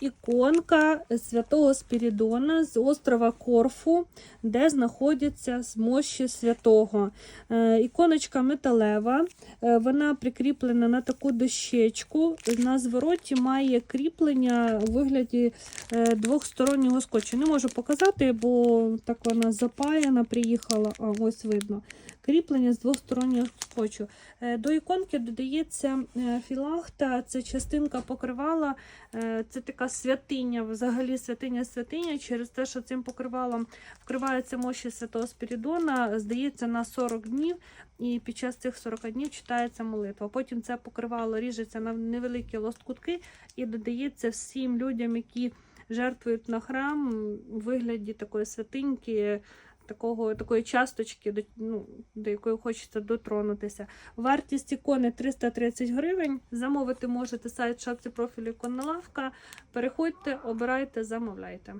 іконка святого Спірідона з острова Корфу, де знаходиться мощі святого. Е, Іконочка металева, е, вона прикріплена на таку дощечку. На звороті має кріплення у вигляді е, двохстороннього скотчу. Не можу показати, бо так вона запаяна, приїхала. А, ось видно. Кріплення з двостороннього скотчу. Е, До іконки додається е, філахта, це частинка покривала, е, це така святиня, взагалі святиня святиня, через те, що цим покривалом вкриваються мощі святого Спірідона, здається, на 40 днів, і під час цих 40 днів читається молитва. Потім це покривало ріжеться на невеликі лоскутки і додається всім людям, які жертвують на храм у вигляді такої святиньки. Такого, такої часточки, до, ну, до якої хочеться дотронутися. Вартість ікони 330 гривень. Замовити можете сайт шапці профілю іконна лавка. Переходьте, обирайте, замовляйте.